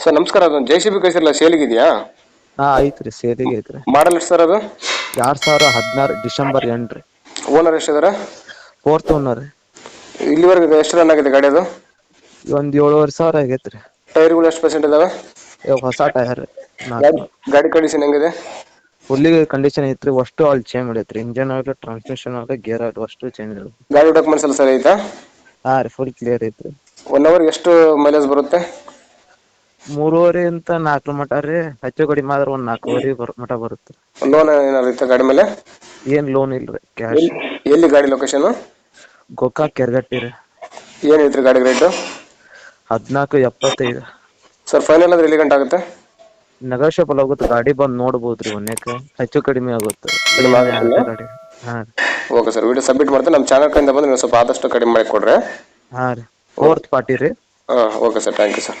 Sir ನಮಸ್ಕಾರ ಅದು J C B ಕಳಿಸಿರಲ್ಲ ಸೇಲಿಗಿದೆಯಾ? ಹಾ ಐತ್ರಿ ಸೇಲಿಗೆ ಐತ್ರಿ. ಮಾಡಲ್ ಎಷ್ಟು ಸರ್ ಅದು? ಎರಡ್ ಸಾವಿರ ಹದಿನಾರು ಡಿಸೆಂಬರ್ ಎಂಟು ರೀ. ಓನರ್ ಎಷ್ಟಿದಾರೆ ಫೋರ್ತ್ ಓನರ್ ರೀ. ಇಲ್ಲಿವರೆಗೆ ಎಷ್ಟು ರನ್ ಆಗಿದೆ ಗಾಡಿ ಅದು ಒಂದ್ ಏಳುವರೆ ಸಾವಿರ ಆಗೈತ್ರಿ. ಟೈರ್ಗಳು ಎಷ್ಟು ಪರ್ಸೆಂಟ್ ಇದಾವೆ? ಇವಾಗ ಹೊಸ ಟೈರ್ ಗಾಡಿ ಗಾಡಿ ಕಂಡೀಷನ್ ಹೆಂಗಿದೆ? ಫುಲ್ಲಿ ಕಂಡೀಷನ್ ಐತ್ರಿ ಅಷ್ಟು ಆಲ್ ಚೇಂಜ್ ಮಾಡೈತ್ರಿ. ಇಂಜನ್ ಆಗಲಿ ಟ್ರಾನ್ಸ್ಮಿಷನ್ ಆಗಲಿ ಗೇರ್ ಆಗಲಿ ಅಷ್ಟು ಚೇಂಜ್ ಆಗಲಿ ಗಾಡಿ ಡಾಕ್ಯುಮೆಂಟ್ಸ್ ಎಲ್ಲ ಸರಿ ಐತಾ? ಹಾ ರೀ ಫುಲ್ ಕ್ಲಿಯರ್ ಐತ್ರಿ. ಒನ್ ಅವರ್ಗೆ ಎಷ್ಟು ಮೈಲೇಜ್ ಬರುತ್ತೆ? ಮೂರುವರೆ ಅಂತ ನಾಲ್ಕು ಮಟ ರೀ ಹೆಚ್ಚು ಕಡಿಮೆ ಆದ್ರೆ ಒಂದ್ ನಾಲ್ಕುವರೆ ಬರ್ ಮಟ ಬರುತ್ತೆ. ಲೋನ್ ಏನಾದ್ರು ಇತ್ತ ಗಾಡಿ ಮೇಲೆ? ಏನ್ ಲೋನ್ ಇಲ್ರಿ ಕ್ಯಾಶ್ ಎಲ್ಲಿ ಎಲ್ಲಿ ಗಾಡಿ ಲೊಕೇಶನ್ ಗೋಕಾಕ್ ಕೆರ್ಗಟ್ಟಿ ರೀ. ಏನು ಐತ್ರಿ ಗಾಡಿ ರೇಟು ಹದಿನಾಲ್ಕು ಎಪ್ಪತ್ತೈದು. ಸರ್ ಫೈನಲ್ ಅಂದ್ರೆ ಎಲ್ಲಿ ಗಂಟೆ ಆಗುತ್ತೆ? ನೆಗೋಷಿಯಬಲ್ ಆಗುತ್ತೆ ಗಾಡಿ ಬಂದ್ ನೋಡ್ಬೋದ್ರಿ ಒಂದೇಕ ಹೆಚ್ಚು ಕಡಿಮೆ ಆಗುತ್ತೆ. ಕಡಿಮೆ? ಗಾಡಿ. ಹಾ ರೀ. ಓಕೆ ಸರ್ ವಿಡಿಯೋ ಸಬ್ಮಿಟ್ ಮಾಡ್ತೀನಿ. ನಮ್ಮ ಚಾನಲ್ ಕಡೆಯಿಂದ ಬಂದು ನೀವು ಸ್ವಲ್ಪ ಆದಷ್ಟು ಕಡಿಮೆ ಮಾಡಿ ಕೊಡ್ರಿ. ಹಾ ರೀ. ಫೋರ್ತ್ ಪಾರ್ಟಿ ರೀ. ಹಾಂ okay sir thank you sir